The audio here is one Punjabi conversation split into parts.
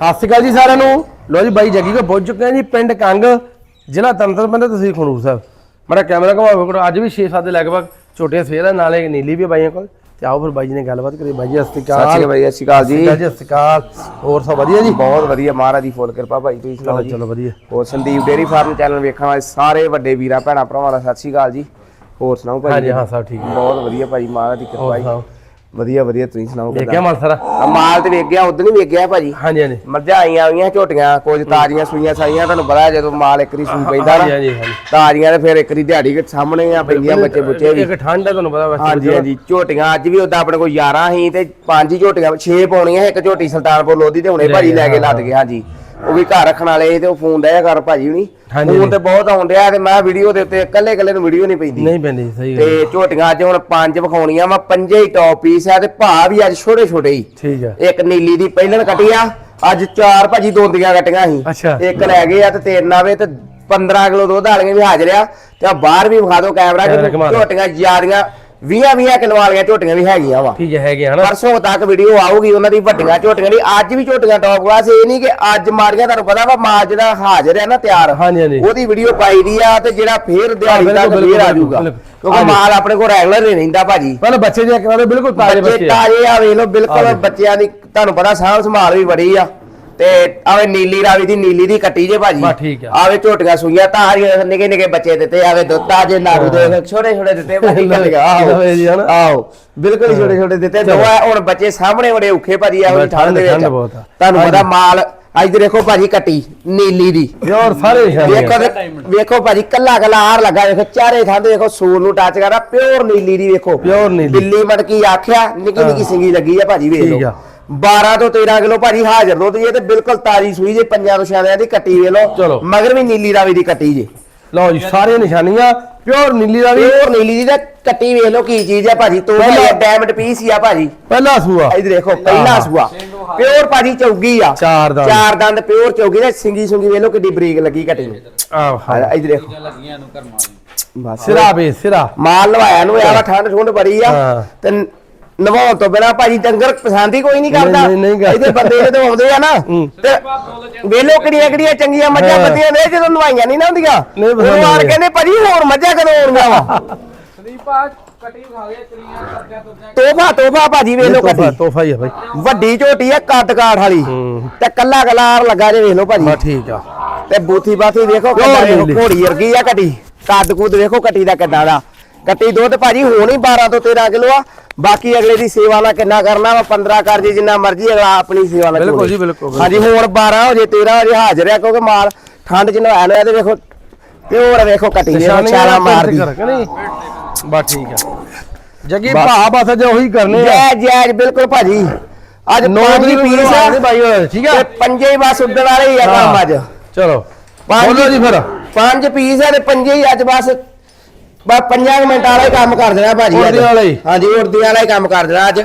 ਸਤਿ ਸ਼੍ਰੀ ਅਕਾਲ ਜੀ ਸਾਰਿਆਂ ਨੂੰ। ਲੋ ਜੀ ਬਾਈ ਜੱਗੀ ਕੋ ਪਹੁੰਚ ਚੁੱਕੇ ਹਾਂ ਜੀ ਪਿੰਡ ਕੰਗ ਜ਼ਿਲ੍ਹਾ ਤੰਤਰ ਬੰਦੇ ਤੁਸੀਂ ਖੰਡੂਰ ਸਾਹਿਬ। ਮੇਰਾ ਕੈਮਰਾ ਘਮਾਵੇ ਕੋਲ ਅੱਜ ਵੀ 6-7 ਦੇ ਲਗਭਗ ਛੋਟੀਆਂ ਆ ਨਾਲੇ ਨੀਲੀ ਵੀ ਬਾਈਆਂ ਕੋਲ। ਤੇ ਆਓ ਫਿਰ ਬਾਈ ਜੀ ਨੇ ਗੱਲਬਾਤ ਕਰੀ। ਬਾਈ ਜੀ ਸਤਿ ਸ਼੍ਰੀ ਅਕਾਲ। ਸਤਿ ਸ਼੍ਰੀ ਅਕਾਲ ਬਾਈ, ਸਤਿ ਸ਼੍ਰੀ ਅਕਾਲ ਜੀ। ਸਤਿ ਸ਼੍ਰੀ ਅਕਾਲ। ਹੋਰ ਸਭ ਵਧੀਆ ਜੀ? ਬਹੁਤ ਵਧੀਆ। ਮਹਾਰਾਜ ਦੀ ਫੁੱਲ ਕਿਰਪਾ ਭਾਈ ਤੁਸੀਂ ਸੁਣਾਓ ਜੀ? ਚਲੋ ਵਧੀਆ। ਹੋਰ ਸੰਦੀਪ ਡੇਰੀ ਫਾਰਮ ਚੈਨਲ ਵੇਖਣ ਵਾਲੇ ਸਾਰੇ ਵੱਡੇ ਵੀਰਾਂ ਭੈਣਾਂ ਭਰਾਵਾਂ ਦਾ ਸਤਿ ਸ਼੍ਰੀ ਅਕਾਲ ਜੀ। ਹੋਰ ਸੁਣਾਓ ਭਾਈ? ਹਾਂਜੀ ਹਾਂ ਸਭ ਠੀਕ। ਬਹੁਤ ਵਧੀਆ ਭਾਈ ਮਹਾਰਾਜ ਦੀ ਕਿਰਪਾ ਜੀ। ਵਧੀਆ ਵਧੀਆ ਤੁਸੀਂ ਸੁਣਾਓ ਦੇਖਿਆ ਮਾਲ ਸਾਰਾ? ਆ ਮਾਲ ਤੇ ਵੇਖ ਗਿਆ ਉਦੋਂ ਹੀ ਵੇਖ ਗਿਆ ਭਾਜੀ। ਹਾਂਜੀ ਹਾਂਜੀ। ਮੱਝਾਂ ਆਈਆਂ ਆਈਆਂ ਝੋਟੀਆਂ ਕੁਝ ਤਾਜ਼ੀਆਂ ਸੂਈਆਂ ਸਾਈਆਂ ਤੁਹਾਨੂੰ ਪਤਾ ਜਦੋਂ ਮਾਲ ਇੱਕ ਰੀ ਸੂ ਪੈਂਦਾ ਹਾਂਜੀ ਨਾ ਹਾਂਜੀ ਹਾਂਜੀ ਤਾਜ਼ੀਆਂ ਤੇ ਫਿਰ ਇੱਕ ਰੀ ਦਿਹਾੜੀ ਦੇ ਸਾਹਮਣੇ ਆ ਪੈਂਦੀਆਂ ਬੱਚੇ ਬੁੱਚੇ ਵੀ। ਇੱਕ ਠੰਡ ਹੈ ਤੁਹਾਨੂੰ ਪਤਾ ਵੈਸੇ ਹਾਂਜੀ ਹਾਂਜੀ ਝੋਟੀਆਂ ਅੱਜ ਵੀ ਉਦਾਂ ਆਪਣੇ ਕੋਲ 11 ਸੀ ਤੇ ਪੰਜ ਹੀ ਝੋਟੀਆਂ 6 ਪਾਉਣੀਆਂ ਇੱਕ ਝੋਟੀ ਸੁਲਤਾਨਪੁਰ ਲੋਧੀ ਤੇ ਹੁਣੇ ਭਾਜੀ ਲੈ ਕੇ ਗਿਆ, ਲੱਦ ਗਏ ਹਾਂਜੀ। ਉਹ ਵੀ ਘਰ ਰੱਖਣ ਵਾਲੇ ਸੀ ਤੇ ਉਹ ਫੋਨ ਦਇਆ ਕਰ ਭਾਜੀ ਹੁਣੀ। ਹਾਂਜੀ, ਫੋਨ ਤੇ ਬਹੁਤ ਆਉਣ ਡਿਆ ਤੇ ਮੈਂ ਵੀਡੀਓ ਦੇ ਉੱਤੇ ਇਕੱਲੇ ਇਕੱਲੇ ਨੂੰ ਵੀਡੀਓ ਨਹੀਂ ਪੈਂਦੀ। ਨਹੀਂ ਪੈਂਦੀ ਸਹੀ ਗੱਲ ਤੇ ਝੋਟੀਆਂ ਅੱਜ ਹੁਣ ਪੰਜ ਵਿਖਾਉਣੀਆਂ ਵਾ ਪੰਜੇ ਹੀ ਟੌਪ ਪੀਸ ਆ ਤੇ ਭਾ ਵੀ ਅੱਜ ਛੋਟੇ ਛੋਟੇ ਹੀ। ਠੀਕ ਹੈ ਇੱਕ ਨੀਲੀ ਦੀ ਪਹਿਲਣ ਕੱਟੀ ਆ ਅੱਜ ਚਾਰ ਭਾਜੀ ਦੋਂਦੀਆਂ ਕੱਟੀਆਂ ਸੀ। ਅੱਛਾ। ਇੱਕ ਲੈ ਗਏ ਆ ਤੇ ਤਿੰਨ ਆਵੇ ਤੇ 15 ਕਿਲੋ ਦੁੱਧ ਵਾਲੀਆਂ ਵੀ ਹਾਜ਼ਰ ਆ। ਤੇ ਆ ਬਾਹਰ ਵੀ ਵਿਖਾ ਦਿਓ ਕੈਮਰਾ ਕੈਮਰਾ ਕਿ ਘੁਮਾ ਦਿਓ। ਝੋਟੀਆਂ ਜਿਆਦੀਆਂ 20 20 ਕਿਲੋ ਵਾਲੀਆਂ ਝੋਟੀਆਂ ਵੀ ਹੈਗੀਆਂ ਵਾ ਠੀਕ ਹੈ ਹੈਗੇ ਹਨਾ ਪਰਸੋਂ ਤੱਕ ਵੀਡੀਓ ਆਊਗੀ ਉਹਨਾਂ ਦੀ ਵੱਡੀਆਂ ਝੋਟੀਆਂ ਦੀ ਅੱਜ ਵੀ ਝੋਟੀਆਂ ਟੌਪ ਕਲਾਸ ਇਹ ਨਹੀਂ ਕਿ ਅੱਜ ਮਾਰੀਆਂ ਤੁਹਾਨੂੰ ਪਤਾ ਵਾ ਮਾਲ ਜਿਹੜਾ ਹਾਜ਼ਰ ਹੈ ਨਾ ਤਿਆਰ ਹਾਂਜੀ, ਹਾਂਜੀ। ਉਹਦੀ ਵੀਡੀਓ ਪਾਈ ਦੀ ਆ ਤੇ ਜਿਹੜਾ ਫੇਰ ਦਿਹਾੜੀ ਤੱਕ ਫੇਰ ਆ ਜਾਊਗਾ। ਕਿਉਂਕਿ। ਮਾਲ ਆਪਣੇ ਕੋਲ ਰੈਗੂਲਰ ਨਹੀਂ ਰਹਿੰਦਾ ਭਾਜੀ ਪਹਿਲਾਂ ਬੱਚੇ ਜੇ ਕਰਾਦੇ ਬਿਲਕੁਲ ਤਾਜ਼ੇ ਬੱਚੇ। ਤਾਜ਼ੇ ਆ ਵੇਖ ਲਓ ਬਿਲਕੁਲ। ਬੱਚਿਆਂ ਦੀ ਤੁਹਾਨੂੰ ਪਤਾ ਸਾਂਭ ਸੰਭਾਲ ਵੀ ਬੜੀ ਆ ਤੇ ਆਵੇ ਨੀਲੀ ਰਾਵੀ ਦੀ ਨੀਲੀ ਦੀ ਕੱਟੀ ਜੇ ਭਾਜੀ ਬਸ ਠੀਕ ਆ। ਆਵੇ ਝੋਟੀਆਂ ਸੂਈਆਂ ਤਾਰੀਆਂ ਨਿੱਕੇ ਨਿੱਕੇ ਬੱਚੇ ਦਿੱਤੇ ਆਵੇ ਦੁੱਧ ਤਾਜੇ ਨਾਰੂ ਦੇ ਛੋਟੇ ਛੋਟੇ ਦਿੱਤੇ ਭਾਜੀ ਗੱਲ ਗਾ ਲਵੇ ਜੀ, ਹਨਾ? ਆਓ ਬਿਲਕੁਲ ਹੀ ਛੋਟੇ ਛੋਟੇ ਦਿੱਤੇ ਚਲੋ। ਦੋਆ ਹੁਣ ਬੱਚੇ ਸਾਹਮਣੇ ਬੜੇ ਔਖੇ ਭਾਜੀ ਆ ਬਸ ਠੰਡ ਦੇ ਠੰਡ ਵਿੱਚ ਬਹੁਤ ਆ। ਤੁਹਾਨੂੰ ਪਤਾ। ਮਾਲ ਅੱਜ ਦੇ ਦੇਖੋ ਭਾਜੀ ਕੱਟੀ ਨੀਲੀ ਦੀ ਯਾਰ ਸਾਰੇ ਨਿਸ਼ਾਨੀਆਂ। ਵੇਖੋ ਤੇ- ਵੇਖੋ ਭਾਜੀ ਕੱਲਾ ਕੱਲਾ ਆਰ ਲੱਗਾ ਵੇਖੋ ਚਾਰੇ ਥਾਂ ਤੇ ਵੇਖੋ ਸੂਰ ਨੂੰ ਟੱਚ ਕਰਦਾ ਪਿਓਰ ਨੀਲੀ ਦੀ ਵੇਖੋ Pure ਨੀਲੀ। ਬਿੱਲੀ ਮਟਕੀ ਆਖਿਆ ਨਿੱਕੀ ਨਿੱਕੀ ਸਿੰਗੀ ਲੱਗੀ ਆ ਭਾਜੀ ਵੇਖ ਠੀਕ ਲਓ ਆ। 12 ਤੋਂ 13 ਕਿਲੋ ਭਾਜੀ ਹਾਜ਼ਰ ਦੁੱਧ ਜੇ ਤੇ ਬਿਲਕੁਲ ਤਾਜ਼ੀ ਸੂਈ ਜੇ ਪੰਜਾਂ ਤੋਂ ਛਿਆਲਿਆਂ ਦੀ ਕੱਟੀ ਚਲੋ। ਲਓ। ਮਗਰ ਵੀ ਨੀਲੀ ਰਾਵੀ ਦੀ ਕੱਟੀ ਜੇ। ਲਓ ਜੀ ਸਾਰੇ ਨਿਸ਼ਾਨੀਆਂ ਪਿਓਰ ਨੀਲੀ ਦਾ ਵੀ ਪਿਓਰ ਨੀਲੀ ਦੀ ਤੇ ਕੱਟੀ ਵੇਖ ਲਓ ਕੀ ਚੀਜ਼ ਆ ਭਾਜੀ ਤੋਂ ਪਹਿਲਾ- ਡਾਇਮੰਡ ਪੀਸ ਹੀ ਆ ਭਾਜੀ। ਪਹਿਲਾ ਸੂਆ। ਇਧਰ ਦੇਖੋ ਪਹਿਲਾ ਆਹਾ। ਸੂਆ। ਪਿਓਰ ਭਾਜੀ ਚੌਗੀ ਆ। ਚਾਰ ਦੰਦ। ਚਾਰ ਦੰਦ ਪਿਓਰ ਚੌਗੀ ਤੇ ਸਿੰਗੀ ਸੁੰਗੀ ਵੇਖ ਲਓ ਕਿੱਡੀ ਬਰੀਕ ਲੱਗੀ ਕੱਟੀ ਨੂੰ। ਆਹ ਆ ਇਧਰ ਦੇਖੋ। ਲੱਗੀਆਂ ਨੂੰ ਕਰਮਾ ਦੀ ਬਸ। ਸਿਰਾ ਬੇ ਸਿਰਾ। ਮਾਲ ਲਵਾਇਆ ਨੂੰ ਆਵਾ ਠੰਡ ਠੁੰਡ ਬੜੀ ਆ। ਹਾਂ। ਤੇ ਨਵਾਉਣ ਤੋਂ ਬਿਨਾ ਭਾਜੀ ਡੰਗਰ ਪਸੰਦ ਹੀ ਕੋਈ ਨਹੀਂ ਕਰਦਾ ਨਹੀਂ, ਨਹੀਂ ਕਰਦਾ। ਇਹਦੇ ਬੰਦੇ ਜਦੋਂ ਆਉਂਦੇ ਆ ਨਾ ਹੂੰ। ਤੇ ਵੇਲੋ ਕਿਹੜੀਆਂ ਕਿਹੜੀਆਂ ਚੰਗੀਆਂ ਮੱਝਾਂ ਹਾਂ। ਬੱਦੀਆਂ ਨੇ ਜਦੋਂ ਨਵਾਈਆਂ ਨਹੀਂ ਨਾ ਹੁੰਦੀਆਂ ਨਹੀਂ ਪਸੰਦ ਉਹ ਆਉਂਦੀਆਂ। ਕਹਿੰਦੇ ਭਾਜੀ ਹੋਰ ਮੱਝਾਂ ਕਦੋਂ ਆਉਣੀਆਂ ਵਾ ਕਟੀ ਖਾ ਗਿਆ ਤੋਹਫਾ ਤੋਹਫਾ ਭਾਜੀ ਵੇਲੋ ਤੋਹਫਾ ਕੱਟੀ ਤੋਹਫਾ ਹੀ ਆ ਬਾਈ ਵੱਡੀ ਝੋਟੀ ਆ ਕੱਦ ਕਾਠ ਵਾਲੀ ਹੂੰ। ਤੇ ਕੱਲਾ ਕਲਾਰ ਲੱਗਾ ਜੇ ਵੇਖ ਲਓ ਭਾਜੀ ਬਾ ਠੀਕ ਆ ਤੇ ਬੂਥੀ ਬਾਥੀ ਵੇਖੋ ਕਿੱਦਾਂ ਹੋਰ ਵੇਖੋ ਨੀਲੀ। ਘੋੜੀ ਵਰਗੀ ਆ ਕੱਟੀ ਕੱਦ ਕੁੱਦ ਵੇਖੋ ਕੱਟੀ ਦਾ ਕਿੱਦਾਂ ਦਾ ਕੱਟੀ ਦੁੱਧ ਭਾਜੀ ਹੋਣੀ 12 ਤੋਂ 13 ਕਿਲੋ ਆ ਬਾਕੀ ਅਗਲੇ ਦੀ ਸੇਵਾ ਨਾਲ ਕਿੰਨਾ ਕਰਨਾ ਵਾ 15 ਕਰ ਜੇ ਜਿੰਨਾ ਮਰਜ਼ੀ ਅਗਲਾ ਆਪਣੀ ਸੇਵਾ ਨਾਲ ਬਿਲਕੁਲ। ਜੀ, ਬਿਲਕੁਲ। ਹਾਂਜੀ ਹੁਣ 12 ਹੋ ਜੇ 13 ਹੋ ਜੇ ਹਾਜ਼ਰ ਆ ਕਿਉਂਕਿ ਮਾਲ ਠੰਡ ਚ ਨਵਾਇਆ ਨੂੰ ਇਹਦੇ ਵੇਖੋ ਤੇ ਹੋਰ ਵੇਖੋ ਕੱਟੀ ਵੇਖੋ ਛਾਲਾ ਮਾਰਦੀ। ਬਾ ਠੀਕ ਆ। ਜੱਗੀ। ਭਾ ਬਸ ਜੇ ਉਹੀ ਕਰਨੇ ਆ। ਜੈ ਜੈ ਬਿਲਕੁਲ ਭਾਜੀ। ਅੱਜ ਨੌ ਪੰਜ ਤਰੀਕ ਨੂੰ ਪੀਸ ਆ। ਹੋਏ ਠੀਕ ਆ? ਤੇ ਪੰਜੇ ਹੀ ਬਸ ਉੱਡਣ ਵਾਲੇ ਹੀ ਆ ਕੰਮ ਅੱਜ। ਚਲੋ। ਬੋਲੋ ਜੀ ਫਿਰ। ਪੰਜ ਪੀਸ ਆ ਤੇ ਪੰਜੇ ਹੀ ਅੱਜ ਬਸ ਬਸ ਪੰਜਾਂ ਕੁ ਮਿੰਟਾਂ ਵਾਲਾ ਹੀ ਕੰਮ ਕਰ ਦੇਣਾ ਭਾਜੀ ਅੱਜ। ਉੜਦੀਆਂ ਵਾਲਾ ਹੀ। ਹਾਂਜੀ ਉੜਦੀਆਂ ਵਾਲਾ ਹੀ ਕੰਮ ਕਰ ਦੇਣਾ ਅੱਜ।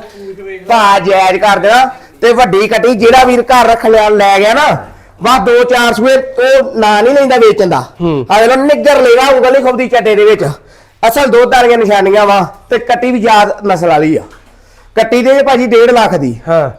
ਭਾ ਜਾਇਜ਼ ਕਰ ਦੇਣਾ ਤੇ ਵੱਡੀ ਕੱਟੀ ਜਿਹੜਾ ਵੀਰ ਘਰ ਰੱਖ ਲਿਆ ਲੈ ਗਿਆ ਨਾ ਬਸ ਦੋ ਚਾਰ ਸੂਏ ਉਹ ਨਾਂ ਨਹੀਂ ਲੈਂਦਾ ਵੇਚਣ ਦਾ। ਹੂੰ। ਅਗਲਾ ਨਿੱਗਰ ਲੇਗਾ ਉਂਗਲ ਨਹੀਂ ਖੁੱਬਦੀ ਚੱਡੇ ਦੇ ਵਿੱਚ। ਅਸਲ ਦੁੱਧ ਵਾਲੀਆਂ ਨਿਸ਼ਾਨੀਆਂ ਵਾ ਤੇ ਕੱਟੀ ਵੀ ਯਾਦ ਨਸਲ ਵਾਲੀ ਆ। ਕੱਟੀ ਦੇ ਭਾਜੀ 1.5 ਲੱਖ ਦੀ। ਹਾਂ।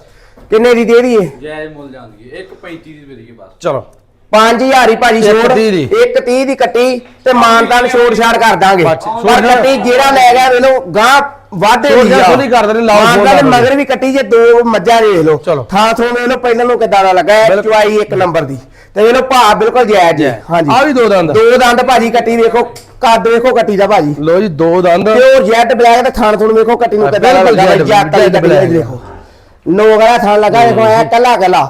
ਕਿੰਨੇ ਦੀ ਦੇ ਦਈਏ? ਜਾਇਜ਼ ਮੁੱਲ ਜਾਂਦੀ ਹੈ 1.35 ਦੀ ਵੇਰੀਏ ਬਸ। ਚਲੋ। 5000 ਹੀ ਭਾਜੀ ਛੋੜ ਤੀਹ ਦੀ। ਇੱਕ 30 ਦੀ ਕੱਟੀ ਤੇ ਮਾਨਤਾਨ ਛੋੜ ਛਾੜ ਕਰ ਦਾਂਗੇ। ਪਰ। ਕੱਟੀ ਜਿਹੜਾ ਲੈ ਗਿਆ ਵੇਲੋ ਗਾਂ ਵਾਧੇ ਦੀ ਆ। ਹੀ ਕਰ ਦੇਣੀ, ਲਾਓ ਮਾਨਤਾਨ ਲਾ ਮਗਰ ਵੀ ਕੱਟੀ ਜੇ ਦੋ ਮੱਝਾਂ ਦੇ ਵੇਖ ਲਓ। ਚਲੋ। ਥਾਂ ਥੋਂ ਲਓ ਪਹਿਲਾਂ ਨੂੰ ਕਿਦਾਂ ਦਾ ਲੱਗਾ ਹੈ। ਚੁਆਈ ਇੱਕ ਨੰਬਰ ਦੀ। ਤੇ ਵੇਖ ਲਓ ਭਾ ਬਿਲਕੁਲ ਜਾਇਜ਼ ਜੀ। ਹਾਂਜੀ। ਆ ਵੀ ਦੋ ਦੰਦ ਦੋ ਦੰਦ ਭਾਜੀ ਕੱਟੀ ਵੇਖੋ ਕੱਦ ਵੇਖੋ ਕੱਟੀ ਦਾ ਭਾਜੀ। ਲੋ ਜੀ ਦੋ ਦੰਦ। ਪਿਓਰ ਜੈਟ ਬਲੈਕ ਤੇ ਥਾਂ ਥੋਂ ਵੇਖੋ ਕੱਟੀ ਨੂੰ ਹਾਂ, ਕਿਦਾਂ ਲੱਗਾ ਜੱਟ black। ਦੇਖੋ ਨੋਗ ਵਾਲਾ ਥਾਂ ਲੱਗਾ ਦੇਖੋ ਐ ਕੱਲਾ ਕੱਲਾ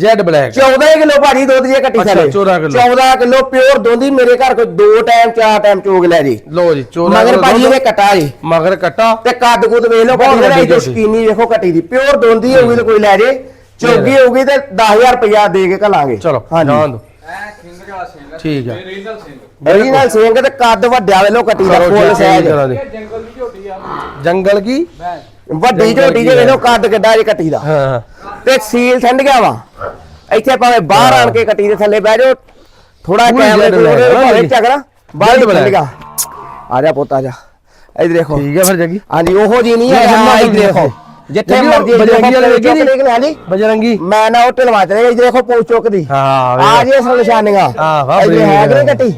ਜੈਡ ਬਲੈਕ। 14 ਕਿਲੋ ਭਾਜੀ ਦੁੱਧ ਜੇ ਕੱਟੀ ਥਲੇ 14 ਕਿੱਲੋ। 14 ਕਿਲੋ ਪਿਓਰ ਦੋਂਦੀ ਮੇਰੇ ਘਰ ਕੋਈ ਦੋ ਟਾਈਮ ਚਾਰ ਟਾਈਮ ਚੋਗ ਲੈ ਜੀ। ਲੋ ਜੀ ਚੋਰਾ ਮਗਰ ਭਾਜੀ ਇਹਦੇ ਕਟਾ ਜੀ। ਮਗਰ ਕਟਾ। ਤੇ ਕੱਦ ਕੁੱਦ ਵੇਖ ਲਓ ਦਾ ਵੱਡੀ ਇਹਦੀ ਝੋਟੀ। ਸਕੀਨੀ ਵੇਖੋ ਕੱਟੀ ਦੀ। ਪਿਓਰ ਦੋਂਦੀ ਹੋਊਗੀ ਤੇ ਕੋਈ ਲੈ ਜੇ। ਚੋਗੀ ਹੋਊਗੀ ਤੇ 10000 ਰੁਪਇਆ ਦੇ ਕੇ ਘਲਾਂਗੇ। ਚਲੋ ਜਾਣ ਦੋ ਠੀਕ ਆ। ਰੀਜਨਲ ਸਿੰਘ ਤੇ ਕੱਦ ਵੱਡਿਆ ਵੇਲੋ ਕੱਟੀ ਦਾ ਫੁੱਲ ਸਾਈਜ਼ ਦੇ। ਇਹ ਜੰਗਲ ਦੀ ਝੋਟੀ ਆ। ਜੰਗਲ ਕੀ? ਵੱਡੀ ਝੋਟੀ ਹੈ? ਵੇਲੋ ਕੱਦ ਕਿੱਡਾ ਜੇ ਕੱਟੀ ਦਾ। ਹਾਂ ਹਾਂ। ਤੇ ਸੀਲ ਠੰਡ ਗਿਆ ਵਾ। ਇੱਥੇ ਭਾਵੇਂ ਬਾਹਰ ਆਣ ਕੇ ਕੱਟੀ ਦੇ ਥੱਲੇ ਬਹਿ ਜਾਓ ਥੋੜਾ ਕੈਮਰੇ ਕੋਲ ਨਾ ਭਾਵੇਂ ਜੀ? ਝਗੜਾ ਬਾਹਰ Jet ਠੰਡ black। ਗਿਆ। ਆ ਜਾ ਪੁੱਤ ਆ ਜਾ। ਇੱਧਰ ਦੇਖੋ। ਠੀਕ ਹੈ ਫਿਰ ਜੱਗੀ। ਹਾਂਜੀ ਉਹੋ ਜੀ ਨਹੀਂ ਹੈ ਇੱਧਰ ਦੇਖੋ। ਜਿੱਥੇ ਮਰਜ਼ੀ ਬਜਰੰਗੀ ਵਾਲੇ ਵੇਖੀ ਚੁੱਕ ਨੀ? ਲੈ ਹਾਂਜੀ ਬਜਰੰਗੀ। ਮੈਂ ਨਾ ਉਹ ਢਲਵਾ ਚਲੇ ਇਹ ਦੇਖੋ ਪੂਛ ਚੁੱਕਦੀ। ਹਾਂ ਆ ਜੀ ਅਸਲ ਨਿਸ਼ਾਨੀਆਂ। ਹਾਂ, ਵਾਹ, ਇਹ ਬੜੀ ਹੈ ਕਿ ਨਹੀਂ। ਕੱਟੀ?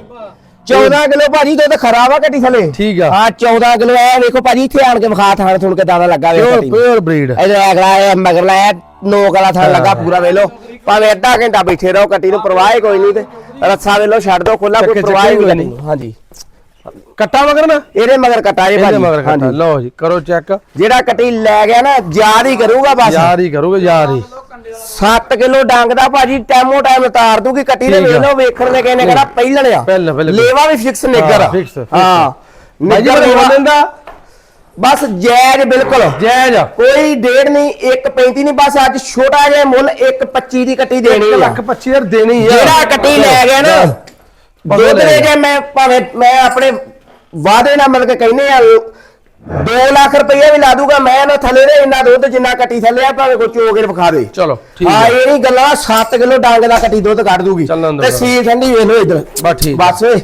14 ਕਿਲੋ ਭਾਜੀ ਦੁੱਧ ਖਰਾਬ ਆ ਕੱਟੀ ਥਲੇ। ਠੀਕ ਆ। ਹਾਂ 14 ਕਿਲੋ ਐ ਵੇਖੋ ਭਾਜੀ ਇੱਥੇ ਆਣ ਕੇ ਵਿਖਾ ਥਾਣ ਥੁਣ ਕੇ ਦਾਣਾ ਲੱਗਾ ਵੇ ਪਿਓਰ ਨੂੰ। ਬਰੀਡ ਇਹਦੇ ਅਗਲਾ ਇਹ ਮਗਰਲਾ ਇਹ ਨੋਕ ਵਾਲਾ ਥਾਣ ਲੱਗਾ ਪੂਰਾ ਵੇਲੋ ਭਾਵੇਂ ਅੱਧਾ ਘੰਟਾ ਬੈਠੇ ਰਹੋ ਕੱਟੀ ਨੂੰ ਪਰਵਾਹ ਹੀ ਕੋਈ ਨਹੀਂ ਤੇ। ਰੱਸਾ ਵੇਲੋ ਛੱਡ ਦੋ ਖੁੱਲਾ ਕੋਈ ਪਰਵਾਹ ਹੀ ਨਹੀਂ। ਹਾਂਜੀ। ਕੱਟਾ ਮਗਰ ਨਾ? ਇਹਦੇ ਮਗਰ ਕਟਾ ਜੇ ਇਹਦੇ ਭਾਜੀ। ਮਗਰ ਕੱਟਾ। ਹਾਂਜੀ। ਲਓ ਜੀ ਕਰੋ ਚੈੱਕ। ਜਿਹੜਾ ਕੱਟੀ ਲੈ ਗਿਆ ਨਾ ਯਾਦ ਹੀ ਕਰੂਗਾ ਬਸ। ਯਾਰ ਹੀ ਕਰੋਗੇ ਯਾਰ ਹੀ। 7 ਕਿਲੋ ਡੰਗ ਦਾ ਭਾਜੀ ਟੈਮੋ ਟਾਈਮ ਉਤਾਰ ਦੂਗੀ ਕੱਟੀ ਦੇ। ਵੇਖ ਲਓ ਵੇਖਣ ਦੇ ਕਹਿੰਦੇ ਕਹਿੰਦਾ ਪਹਿਲਣ ਆ। ਲੇਵਾ ਵੀ ਫਿਕਸ ਨਿੱਗਰ ਹਾਂ। ਹਾਂ। ਨਿੱਗਰ ਲੇਵਾ ਦਿੰਦਾ ਬਸ ਜਾਇਜ਼ ਬਿਲਕੁਲ। ਜਾਇਜ਼ ਕੋਈ ਡੇਢ ਨਹੀਂ 1.35 ਨਹੀਂ ਬਸ ਅੱਜ ਛੋਟਾ ਜਿਹਾ ਮੁੱਲ 1.25 ਦੀ ਕੱਟੀ ਦੇਣੀ ਲੱਖ 25000 ਦੇਣੀ ਆ। ਜਿਹੜਾ ਕੱਟੀ ਲੈ ਗਿਆ ਨਾ ਦੁੱਧ ਦੇ। ਜੇ ਮੈਂ ਭਾਵੇਂ ਮੈਂ ਆਪਣੇ ਵਾਅਦੇ ਨਾਲ ਮਿਲ ਕੇ ਕਹਿੰਦੇ ਆ 2 ਲੱਖ ਰੁਪਈਆ ਵੀ ਲਾ ਦੂਗਾ ਮੈਂ ਨਾ ਥੱਲੇ ਦੇ ਇੰਨਾ ਦੁੱਧ ਜਿੰਨਾ ਕੱਟੀ ਥੱਲੇ ਆ ਭਾਵੇਂ ਕੋਈ ਚੋਗੇ ਵਿਖਾ ਦੇ। ਚਲੋ ਠੀਕ ਹਾਂ ਆ ਇਹ ਨਹੀਂ ਗੱਲਾਂ 7 ਕਿਲੋ ਡਾਂਗ ਦਾ ਕੱਟੀ ਦੁੱਧ ਕੱਢ ਦੂਗੀ। ਤੇ ਫਿਰ। ਸੀ ਠੰਡੀ ਵੇਖ ਲਓ ਇਧਰ। ਬਸ ਠੀਕ। ਬਸ ਓਏ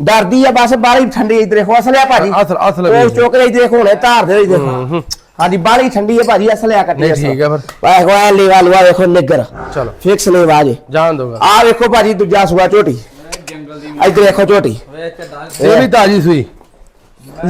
ਡਰਦੀ ਆ ਬਸ ਬਾਹਲੀ ਠੰਡੀ ਇਧਰ ਦੇਖੋ ਅਸਲ ਆ ਭਾਜੀ। ਅਸਲ- ਅਸਲ ਉਹ। ਚੋਕ ਲਈ ਦੇਖੋ ਹੁਣੇ ਧਾਰ ਦੇ ਦੇਖੋ ਹਾਂਜੀ ਬਾਹਲੀ ਠੰਡੀ ਆ ਭਾਜੀ ਅਸਲ ਆ ਕੱਟੀ ਨਹੀਂ। ਠੀਕ ਆ ਫਿਰ। ਵਾਹ ਵਾਹ ਲੇਵਾ ਲਵਾ ਵੇਖੋ ਨਿੱਗਰ। ਚਲੋ। ਫਿਕਸ ਲੇਵਾ ਜੇ ਜਾਣ ਦੋਗਾ ਆ ਵੇਖੋ ਭਾਜੀ ਦੂਜਾ ਸੂਆ ਝੋਟੀ। ਜੰਗਲ ਦੀ ਇਧਰ ਦੇਖੋ ਝੋਟੀ। ਇਹ ਵੀ ਤਾਜੀ ਸੂਈ।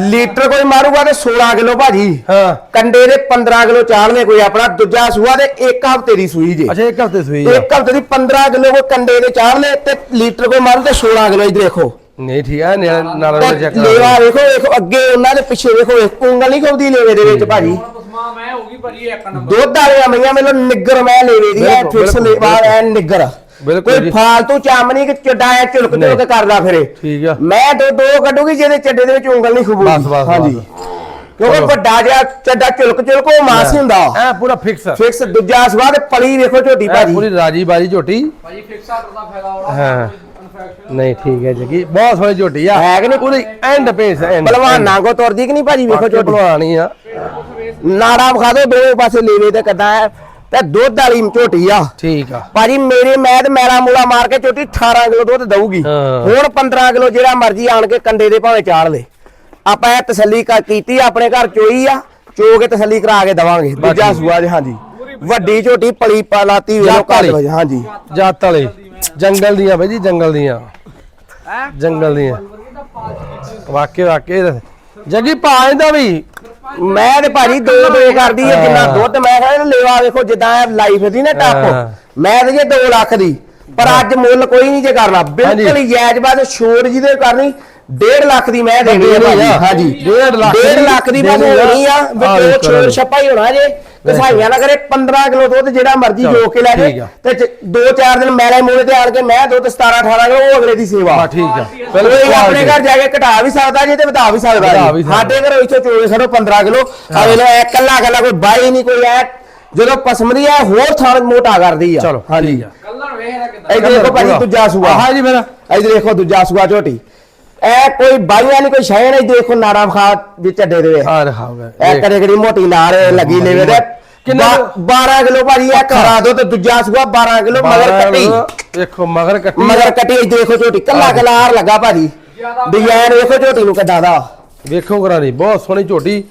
ਲੀਟਰ ਕੋਈ ਮਾਰੂਗਾ ਤੇ 16 ਕਿਲੋ ਭਾਜੀ। ਹਾਂ। ਕੰਡੇ ਦੇ 15 ਕਿਲੋ ਚਾਲਵੇਂ ਕੋਈ ਆਪਣਾ ਦੂਜਾ ਸੂਆ ਤੇ ਇੱਕ ਹਫ਼ਤੇ ਦੀ ਸੂਈ ਜੇ। ਅੱਛਾ ਇੱਕ ਹਫ਼ਤੇ ਸੂਈ ਆ ਇੱਕ ਹਫ਼ਤੇ ਦੀ 15 ਕਿਲੋ ਕੋਈ ਕੰਡੇ ਦੇ ਚਾਲਵੇਂ ਤੇ ਲੀਟਰ ਕੋਈ ਮਾਰੂ ਤੇ 16 ਕਿਲੋ ਇਧਰ ਦੇਖੋ। ਨਹੀਂ ਠੀਕ ਆ ਨਾਲ ਨਾਲ ਚੈੱਕ ਲੇਵਾ ਵੇਖੋ ਵੇਖੋ ਅੱਗੇ ਉਹਨਾਂ ਦੇ ਪਿੱਛੇ ਵੇਖੋ ਵੇਖੋ ਉਂਗਲ ਨਹੀਂ ਖੋਦੀ ਲੇਵੇ ਦੇ ਵਿੱਚ ਭਾਜੀ। ਪਸਮਾ ਮੈਂ ਹੋਗੀ ਭਾਜੀ ਇੱਕ ਨੰਬਰ। ਦੁੱਧ ਵਾਲੀਆਂ ਮਈਆਂ ਮੈਨੂੰ ਨਿੱਗਰ ਮੈਂ ਲੇਵੇ ਦੀ ਐ ਫਿਕਸ ਲੇਵਾ ਐ ਨਿੱਗਰ। ਬਿਲਕੁਲ ਕੋਈ ਜੀ। ਫਾਲਤੂ ਚਾਮਣੀ ਕਿ ਚੱਡਾ ਐ ਝੁਲਕ ਝੁਲਕ ਨਹੀਂ। ਕਰਦਾ ਫਿਰੇ। ਠੀਕ ਆ। ਮੈਂ ਦੋ ਦੋ ਕੱਢੂਗੀ ਜਿਹਦੇ ਚੱਡੇ ਦੇ ਵਿੱਚ ਉਂਗਲ ਨਹੀਂ ਖਬੂਗੀ। ਬਸ, ਬਸ। ਕਿਉਂਕਿ ਚਲੋ। ਵੱਡਾ ਜਿਹਾ ਚੱਡਾ ਝੁਲਕ ਝੁਲਕ ਉਹ ਮਾਸ ਹੀ ਹੁੰਦਾ। ਐ ਪੂਰਾ ਫਿਕਸ। ਫਿਕਸ। ਦੂਜਾ ਸਵਾਦ ਪਲੀ ਵੇਖੋ ਝੋਟੀ ਐ ਭਾਜੀ। ਪੂਰੀ ਰਾਜੀ ਬਾਜੀ ਝੋਟੀ। ਭਾਜੀ ਫਿਕਸ ਦਾ ਫਾਇਦਾ ਹੋਣਾ। ਹਾਂ। ਇਨਫੈਕਸ਼ਨ ਨਹੀਂ ਠੀਕ ਹੈ ਜਗੀ ਬਹੁਤ ਸੋਹਣੀ ਝੋਟੀ ਆ। ਹੈ ਕਿ ਨਹੀਂ? ਪੂਰੀ ਐਂਡ ਪੇਸ ਐਂਡ ਪਹਿਲਵਾਨ ਨਾਂਗੋ ਤੁਰਦੀ ਕਿ ਨਹੀਂ ਭਾਜੀ? ਵੇਖੋ ਝੋਟੀ। ਆ। ਨਾੜਾ ਵਿਖਾ ਦਿਓ ਦੋਵੇਂ ਪਾਸੇ ਲੇਵੇ ਤੇ ਕਿੱਦਾਂ ਹੈ। ਤੇ ਦੁੱਧ ਵਾਲੀ ਝੋਟੀ ਆ। ਠੀਕ ਆ। ਭਾਜੀ ਮੇਰੇ ਮੈਂ ਤੇ ਮੈਲਾ ਮੂਲਾ ਮਾਰ ਕੇ ਝੋਟੀ 18 ਕਿਲੋ ਦੁੱਧ ਦਊਗੀ। ਹੁਣ 15 ਕਿਲੋ ਜਿਹੜਾ ਮਰਜ਼ੀ ਆਣ ਕੇ ਕੰਡੇ ਦੇ ਭਾਵੇਂ ਚਾੜ ਲੈ। ਆਪਾਂ ਇਹ ਤਸੱਲੀ ਕਰ- ਕੀਤੀ ਆ, ਆਪਣੇ ਘਰ ਚੋਈ ਆ ਚੋ ਕੇ ਤਸੱਲੀ ਕਰਾ ਕੇ ਦਵਾਂਗੇ। ਦੂਜਾ। ਸੂਆ ਜੀ ਹਾਂਜੀ। ਵੱਡੀ ਝੋਟੀ ਪਲੀ ਪਾਲਾਤੀ ਵੇਲੋ ਵਾਲੀ। ਕੱਟ ਹਾਂਜੀ। ਜੱਤ ਵਾਲੇ। ਜੰਗਲ ਦੀਆਂ ਬਾਈ ਜੀ ਜੰਗਲ ਦੀਆਂ। ਹੈ? ਜੰਗਲ ਦੀਆਂ। ਵਾਕੇ ਵਾਕੇ ਜਗੀ ਇਹਦਾ ਵੀ। ਮੈਂ ਤੇ ਭਾਜੀ ਦੋ ਦੋ ਕਰਦੀ ਆ ਜਿੰਨਾ ਹਾਂ। ਦੁੱਧ ਮੈਂ ਕਹਿੰਦਾ ਲੇਵਾ ਵੇਖੋ ਜਿੱਦਾਂ ਲਾਈਫ ਦੀ ਨਾ ਹਾਂ। ਟੱਪ ਮੈਂ ਤੇ ਜੇ 2 ਲੱਖ ਦੀ ਪਰ ਅੱਜ ਮੁੱਲ ਕੋਈ ਨਹੀਂ ਜੇ ਕਰਨਾ ਬਿਲਕੁਲ ਹੀ ਜਾਇਜ਼ ਬਾਤ ਛੋੜ ਜਿਹਦੇ ਕਰਨੀ 1.5 ਲੱਖ ਦੀ ਮੈਂ ਦੇਣੀ ਆ ਦੇਣੀ ਭਾਜੀ। ਹਾਂਜੀ ਡੇਢ ਲੱਖ 1.5 ਦੀ ਲੱਖ ਦੀ ਬਸ। ਹੋਣੀ ਆ ਆਹ ਵੀ ਵੇਖੋ ਛੋੜ ਜੀ। ਛੱਪਾ ਹੀ ਹੋਣਾ ਜੇ ਕਸਾਈਆਂ ਨਾ ਕਰੇ 15 ਕਿਲੋ ਦੁੱਧ ਜਿਹੜਾ ਮਰਜ਼ੀ ਚਲੋ, ਜੋ ਕੇ ਲੈ ਜੇ। ਤੇ 2-4 ਦਿਨ ਮੈਲੇ ਮੂਲੇ ਤੇ ਆਣ ਕੇ ਮੈਂ ਦੁੱਧ 17 18 ਕਿਲੋ ਉਹ ਅਗਲੇ ਦੀ ਸੇਵਾ। ਹਾਂ ਠੀਕ ਆ। ਕੋਈ ਆਪਣੇ ਘਰ ਜਾ ਕੇ ਘਟਾ ਵੀ ਸਕਦਾ ਜੀ ਤੇ ਵਧਾ ਵੀ ਸਕਦਾ ਵੀ। ਸਾਡੇ ਘਰੋਂ ਇੱਥੋਂ ਚੋਲੇ ਖੜੋ 15 ਕਿਲੋ। ਆ ਵੇਖ ਲਓ ਇਹ ਕੱਲਾ ਕੱਲਾ ਕੋਈ ਬਾਈ ਨਹੀਂ ਕੋਈ ਐ। ਜਦੋਂ ਪਸਮਦੀ ਆ ਹੋਰ ਥਾਂ ਮੋਟਾ ਕਰਦੀ ਆ। ਚਲੋ ਹਾਂਜੀ। ਠੀਕ ਆ। ਕਲਰ ਵੇਖ ਰਿਹਾ ਕਿਦਾਂ। ਇੱਧਰ ਦੇਖੋ ਭਾਜੀ ਦੂਜਾ ਸੂਆ। ਹਾਂ ਜੀ ਮੇਰਾ। ਇੱਧਰ ਦੇਖੋ ਦੂਜਾ ਸੂਆ ਝੋਟੀ। ਐ ਕੋਈ ਬਾਈਆਂ ਨਹੀਂ ਕੋਈ ਸ਼ੈ ਨਹੀਂ ਦੇਖੋ ਨਾੜਾ ਖਾ ਵਿੱਚ ਅੱਡੇ ਦੇ। ਆ ਰਹਾਗਾ ਐ ਕਰੇ ਕਰੀ ਮੋਟੀ ਨਾੜ ਲੱਗੀ ਲੈਵੇ ਤੇ। ਕਿੰਨਾ ਬਾ- 12 ਕਿਲੋ ਭਾਜੀ ਇਹ ਖਰਾ ਦੋ ਤੇ ਦੂਜਾ ਸੂਆ 12 ਕਿਲੋ ਮਗਰ ਕੱਟੀ। ਦੇਖੋ ਮਗਰ ਕੱਟੀ। ਮਗਰ ਕੱਟੀ ਦੇਖੋ ਝੋਟੀ। ਕੱਲਾ ਕਲਾਰ ਲੱਗਾ ਭਾਜੀ। ਡਿਜ਼ਾਈਨ ਵੇਖੋ ਝੋਟੀ ਨੂੰ ਕਿੱਦਾਂ ਦਾ। ਵੇਖੋ ਕਰਾ ਨਹੀਂ ਬਹੁਤ ਸੋਹਣੀ ਝੋਟੀ।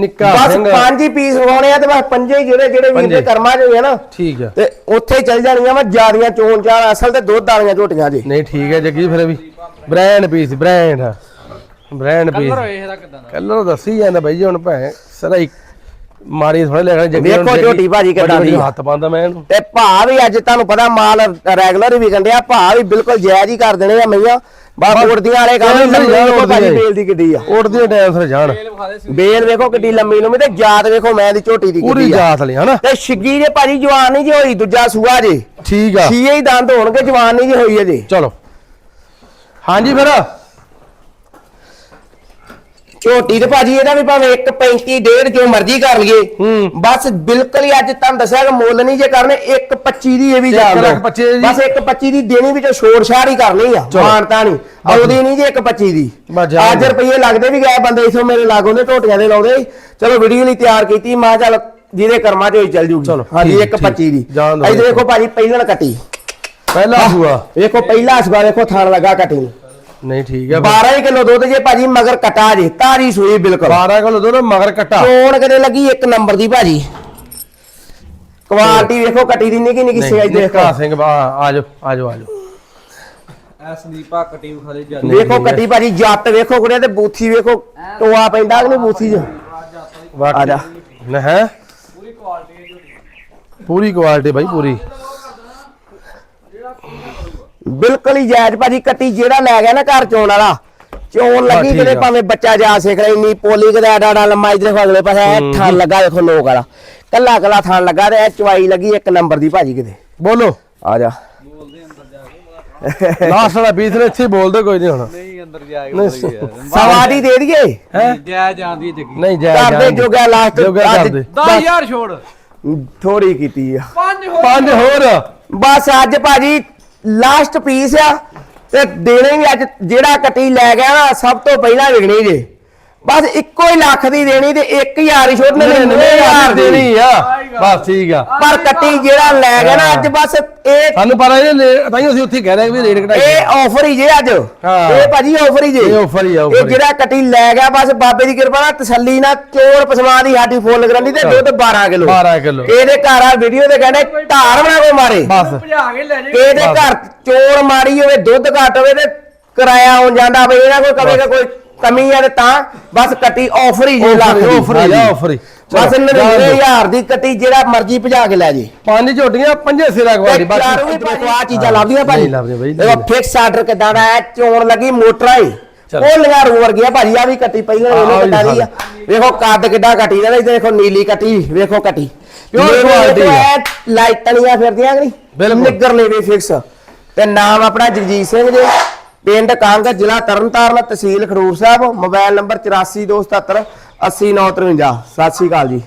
ਨਿੱਕਾ ਬਸ ਸਿੰਘ। ਪੰਜ ਹੀ ਪੀਸ ਹੋਣੇ ਆ ਤੇ ਬਸ ਪੰਜੇ ਹੀ ਜਿਹੜੇ ਜਿਹੜੇ ਵੀਰ ਦੇ ਪੰਜੇ। ਕਰਮਾਂ ਚ ਹੋਏ ਆ ਨਾ। ਠੀਕ ਆ। ਤੇ ਉੱਥੇ ਚੱਲ ਜਾਣੀਆਂ ਵਾ ਜਿਆਦੀਆਂ ਚੋਣ ਚਾਰ ਅਸਲ ਤੇ ਦੁੱਧ ਵਾਲੀਆਂ ਝੋਟੀਆਂ ਜੀ। ਨਹੀਂ ਠੀਕ ਹੈ ਜੱਗੀ ਫਿਰ ਵੀ brand piece brand brand piece colour ਵੇਖ ਰਿਹਾ ਕਿਦਾਂ ਦਾ। ਕਲਰ ਦੱਸੀ ਜਾਂਦਾ ਬਾਈ ਜੀ ਹੁਣ ਭੈ ਸਰਾ ਇੱਕ ਮਾਰੀ ਥੋੜੇ ਲੈ ਜੱਗੀ ਵੇਖੋ ਝੋਟੀ ਭਾਜੀ ਕਿੱਦਾਂ ਦੀ ਆ। ਹੱਥ ਪਾਉਂਦਾ ਮੈਂ ਇਹਨੂੰ। ਤੇ ਭਾ ਵੀ ਅੱਜ ਤੁਹਾਨੂੰ ਪਤਾ ਮਾਲ ਰੈਗੂਲਰ ਹੀ ਵਿਕਣ ਡਿਆ ਭਾ ਵੀ ਬਿਲਕੁਲ ਜਾਇਜ਼ ਹੀ ਕਰ ਦੇਣੇ ਆ ਮਈਆਂ। ਬਸ ਉੜਦੀਆਂ ਵਾਲੇ ਕੰਮ ਲੰਮੀ ਵੇਖੋ ਭਾਜੀ ਬੇਲ ਦੀ ਕਿੱਡੀ ਆ। ਉੜਦੀ ਟਾਈਮ ਸਿਰ ਜਾਣ। ਬੇਲ ਵੇਖੋ ਕਿੱਡੀ ਲੰਮੀ ਲੰਮੀ ਤੇ ਜਾਤ ਵੇਖੋ ਮੈਂ ਦੀ ਝੋਟੀ ਦੀ ਪੂਰੀ ਕਿੱਡੀ ਆ। ਜਾਤ ਲਈ ਹਨਾ? ਤੇ ਛਿੱਗੀ ਜੇ ਭਾਜੀ ਜਵਾਨ ਨਹੀਂ ਜੀ ਹੋਈ ਦੂਜਾ ਸੂਆ ਜੇ। ਠੀਕ ਆ। ਛੀਏ ਹੀ ਦੰਦ ਹੋਣਗੇ ਜਵਾਨ ਨਹੀਂ ਜੀ ਹੋਈ ਅਜੇ। ਚਲੋ। ਹਾਂਜੀ ਫਿਰ। ਝੋਟੀ ਤੇ ਭਾਜੀ ਇਹਦਾ ਵੀ ਭਾਵੇਂ 1.35 ਡੇਢ ਜੋ ਮਰਜ਼ੀ ਕਰ ਲਈਏ। ਬਸ ਬਿਲਕੁਲ ਹੀ ਅੱਜ ਤੁਹਾਨੂੰ ਦੱਸਿਆ ਕਿ ਮੁੱਲ ਨਹੀਂ ਜੇ ਕਰਨੇ 1.25 ਦੀ ਇਹ ਵੀ ਜਾਣ ਦੀ। ਬਸ 1.25 ਦੀ ਦੇਣੀ ਵਿੱਚ ਛੋੜ ਛਾੜ ਹੀ ਕਰਨੀ ਆ। ਮਾਨਤਾ ਨਹੀਂ। ਆਉਦੀ ਨਹੀਂ ਜੀ 1.25 ਦੀ। ਅੱਜ। ਰੁਪਏ ਲੱਗਦੇ ਵੀ ਗਏ ਬੰਦੇ ਇਥੋਂ ਮੇਰੇ ਲਾਗੋਂ ਦੇ ਝੋਟੀਆਂ ਦੇ ਲਾਉਂਦੇ। ਚਲੋ ਵੀਡੀਓ ਲਈ ਤਿਆਰ ਕੀਤੀ ਮੈਂ ਚੱਲ ਜਿਹਦੇ ਕਰਮਾਂ 'ਚ ਹੋਈ ਚੱਲ ਜੂਗੀ। ਚਲੋ, ਹਾਂਜੀ ਠੀਕ, 1.25 ਦੀ। ਇੱਧਰ ਦੇਖੋ ਭਾਜੀ ਪਹਿਲਣ ਕੱਟੀ। ਪਹਿਲਾ ਹੁਆ ਵੇਖੋ ਪਹਿਲਾ ਅਸਗਾ ਵੇਖੋ ਥਾਣ ਲੱਗਾ ਕੱਟੀ। ਨੂੰ ਨਹੀਂ ਠੀਕ ਹੈ 12 ਕਿਲੋ ਦੁੱਧ ਜੇ ਭਾਜੀ ਮਗਰ ਕਟਾ ਜੇ ਤਾਰੀ ਸੂਈ ਬਿਲਕੁਲ। 12 ਕਿਲੋ ਦੁੱਧ ਮਗਰ ਕੱਟਾ। ਚੋਣ ਕਿਤੇ ਲੱਗੀ ਇੱਕ ਨੰਬਰ ਦੀ ਭਾਜੀ। ਕੁਆਲਿਟੀ ਵੇਖੋ ਕੱਟੀ ਦੀ ਨਿੱਕੀ ਨਿੱਕੀ ਨਹੀਂ ਸਾਈਜ਼ ਦੇਖੋ। ਨਿੱਕਾ ਸਿੰਘ ਬਾ ਆ ਜਾਓ ਆ ਜਾਓ ਆ ਜਾਓ। ਐ ਸੰਦੀਪਾ ਕਟੀ ਦੇ ਜਦ ਨਹੀਂ, ਵੇਖੋ। ਕੱਟੀ ਭਾਜੀ ਜੱਟ ਵੇਖੋ ਕੁੜੇ ਤੇ ਬੂਥੀ ਵੇਖੋ ਟੋਆ ਪੈਂਦਾ ਕਿ ਨਹੀਂ ਬੂਥੀ 'ਚ? ਆ ਜਾ। ਨਾ ਹੈ? ਪੂਰੀ ਕੁਆਲਿਟੀ ਪੂਰੀ ਕੁਆਲਿਟੀ ਬਾਈ ਪੂਰੀ। ਬਿਲਕੁਲ ਹੀ ਜਾਇਜ਼ ਭਾਜੀ ਕੱਟੀ ਜਿਹੜਾ ਲੈ ਗਿਆ ਨਾ ਘਰ ਚੋਣ ਵਾਲਾ ਚੋਣ ਲੱਗੀ ਕਿਤੇ। ਭਾਵੇਂ ਬੱਚਾ ਜਾ ਸਿੱਖ ਰਿਹਾ ਇੰਨੀ ਪੋਲੀ ਕਿਤੇ ਆਡਾ ਆਡਾ ਲੰਮਾ ਇਧਰ ਅਗਲੇ ਪਾਸੇ ਐ ਥਣ ਲੱਗਾ ਦੇਖੋ ਨੋਕ ਵਾਲਾ। ਕੱਲਾ ਕੱਲਾ ਥਣ ਲੱਗਾ ਤੇ ਐ ਚਵਾਈ ਲੱਗੀ ਇੱਕ ਨੰਬਰ ਦੀ ਭਾਜੀ ਕਿਤੇ। ਬੋਲੋ। ਆ ਜਾ। ਬੋਲਦੇ ਅੰਦਰ ਜਾ ਕੇ ਲਾਸਟ ਵਾਲਾ ਪੀਸ ਨੇ ਇੱਥੇ ਬੋਲਦੇ ਕੋਈ ਨਹੀਂ ਹੁਣ। ਨਹੀਂ ਅੰਦਰ ਜਾ ਕੇ ਨਹੀਂ, ਬੋਲੀ ਯਾਰ। ਸਵਾ ਦੀ। ਦੇ ਦਈਏ? ਹੈ? ਜੈ ਜਾਂਦੀ ਜੱਗੀ। ਨਹੀਂ ਜੈ ਕਰਦੇ ਜਾਣ ਦੇ। ਜੋਗਾ ਲਾਸਟ ਜੋਗਾ ਕਰਦੇ। 10000 ਛੋੜ। ਥੋੜੀ ਕੀਤੀ ਆ। ਪੰਜ ਹੋਰ। ਪੰਜ ਹੋਰ। ਬਸ ਅੱਜ ਭਾਜੀ ਲਾਸਟ ਪੀਸ ਆ ਤੇ ਦੇਣੇ ਵੀ ਅੱਜ ਜਿਹੜਾ ਕੱਟੀ ਲੈ ਗਿਆ ਨਾ ਸਭ ਤੋਂ ਪਹਿਲਾਂ ਵਿਕਣੀ ਜੇ। ਬਸ ਇੱਕੋ ਹੀ ਲੱਖ ਦੀ ਦੇਣੀ ਤੇ 1000 ਹੀ ਛੋਟ ਨੇ 99000 ਦੀ। ਦੇਣੀ ਆ। ਬਸ ਠੀਕ ਆ। ਪਰ ਕੱਟੀ ਜਿਹੜਾ ਲੈ ਗਿਆ ਨਾ ਅੱਜ ਬਸ ਇਹ ਸਾਨੂੰ ਪਤਾ ਇਹ ਤਾਂ ਹੀ ਅਸੀਂ ਉੱਥੇ ਕਹਿ ਰਹੇ ਵੀ ਰੇਟ ਘਟਾਈ ਇਹ ਆਫਰ ਹੀ ਜੇ ਅੱਜ। ਹਾਂ। ਇਹ ਭਾਜੀ ਆਫਰ ਹੀ ਜੇ। ਇਹ offer ਹੀ ਆ, ਇਹ ਹੀ। ਜਿਹੜਾ ਕੱਟੀ ਲੈ ਗਿਆ ਬਸ ਬਾਬੇ ਦੀ ਕਿਰਪਾ ਨਾਲ ਤਸੱਲੀ ਨਾਲ ਚੋਰ ਪਸਮਾ ਦੀ ਸਾਡੀ ਫੁੱਲ ਗਰੰਟੀ ਤੇ ਦੁੱਧ 12 ਕਿਲੋ। 12 ਕਿਲੋ। ਇਹਦੇ ਘਰ ਆ ਵੀਡੀਓ ਤੇ ਕਹਿੰਦੇ ਧਾਰ ਬਣਾ ਕੇ ਮਾਰੇ। ਬਸ। ਭਜਾ ਕੇ ਲੈ ਜੇ ਇਹਦੇ ਘਰ ਚੋਰ ਮਾਰੀ ਹੋਵੇ ਦੁੱਧ ਘੱਟ ਹੋਵੇ ਤੇ ਕਿਰਾਇਆ ਆਉਣ ਜਾਂਦਾ ਬਈ ਇਹਨਾਂ ਕੋਈ ਕਵੇਗਾ ਕੋਈ ਕਮੀ ਆ ਤੇ ਤਾਂ ਬਸ ਕੱਟੀ ਆਫਰ ਹੀ ਜੇ ਲੱਖ ਦੀ। ਆਫਰ ਹੀ ਆਫਰ ਹੀ। ਬਸ ਦਿਓ। 99000 ਦੀ ਕੱਟੀ ਜਿਹੜਾ ਮਰਜ਼ੀ ਭਜਾ ਕੇ ਲੈ ਜੇ। ਪੰਜ ਝੋਟੀਆਂ ਪੰਜੇ ਸਿਰਾ ਗਵਾੜੀ ਚਾਰੋਂ ਭਾਜੀ। ਆ ਚੀਜ਼ਾਂ ਲੱਭਦੀਆਂ ਭਾਜੀ। ਦੇਖੋ ਫਿਕਸ ਆਰਡਰ ਕਿਦਾਂ ਦਾ ਹੈ ਚੋਣ ਲੱਗੀ ਮੋਟਰਾਂ ਹੀ। ਉਹ ਲਗਾ ਰੂ ਵਰਗੀਆਂ ਭਾਜੀ ਆ ਵੀ ਕੱਟੀ ਪਹਿਲਾਂ ਆਹ, ਇਹਨੇ ਕਟਾ ਲਈ ਆ। ਵੇਖੋ ਕੱਦ ਕਿੱਡਾ ਕੱਟੀ ਦਾ ਇੱਥੇ ਦੇਖੋ ਨੀਲੀ ਕੱਟੀ ਵੇਖੋ ਕੱਟੀ। Quality ਦੇਖੋ ਆ। ਇਹ ਲਾਈਟਣੀਆਂ ਫਿਰਦੀਆਂ ਕਿ ਨਹੀਂ? ਬਿਲਕੁਲ। ਨਿੱਗਰ ਨੇ ਵੀ ਫਿਕਸ ਤੇ ਨਾਮ ਆਪਣਾ ਜਗਜੀਤ ਸਿੰਘ ਜੀ। ਪਿੰਡ ਕਾਂਗ ਜ਼ਿਲ੍ਹਾ ਤਰਨਤਾਰਨ ਤਹਿਸੀਲ ਖਡੂਰ ਸਾਹਿਬ। ਮੋਬਾਈਲ ਨੰਬਰ 8427 80953 ਸਤਿ ਸ਼੍ਰੀ ਅਕਾਲ ਜੀ।